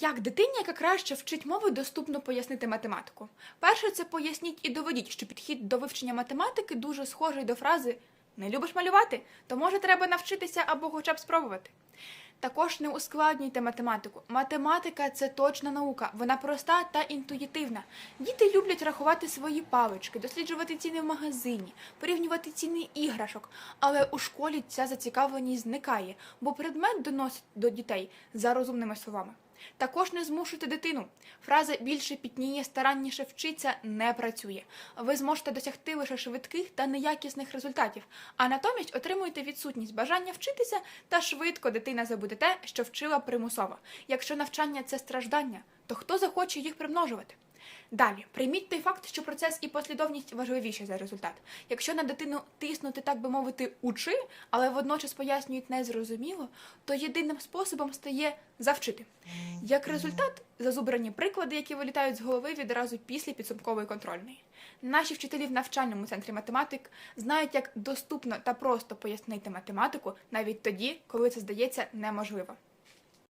Як дитині, яка краще вчить мови, доступно пояснити математику? Перше, це поясніть і доведіть, що підхід до вивчення математики дуже схожий до фрази Не любиш малювати? То може треба навчитися або хоча б спробувати. Також не ускладнюйте математику. Математика це точна наука, вона проста та інтуїтивна. Діти люблять рахувати свої палички, досліджувати ціни в магазині, порівнювати ціни іграшок. Але у школі ця зацікавленість зникає, бо предмет доносить до дітей за розумними словами. Також не змушуйте дитину. Фраза більше пітніє, старанніше вчиться не працює. Ви зможете досягти лише швидких та неякісних результатів, а натомість отримуєте відсутність бажання вчитися та швидко дитина забуде те, що вчила примусово. Якщо навчання це страждання, то хто захоче їх примножувати? Далі, прийміть той факт, що процес і послідовність важливіші за результат. Якщо на дитину тиснути, так би мовити, учи, але водночас пояснюють незрозуміло, то єдиним способом стає завчити. Як результат, зазубрані приклади, які вилітають з голови відразу після підсумкової контрольної. Наші вчителі в навчальному центрі математик знають, як доступно та просто пояснити математику навіть тоді, коли це здається неможливо.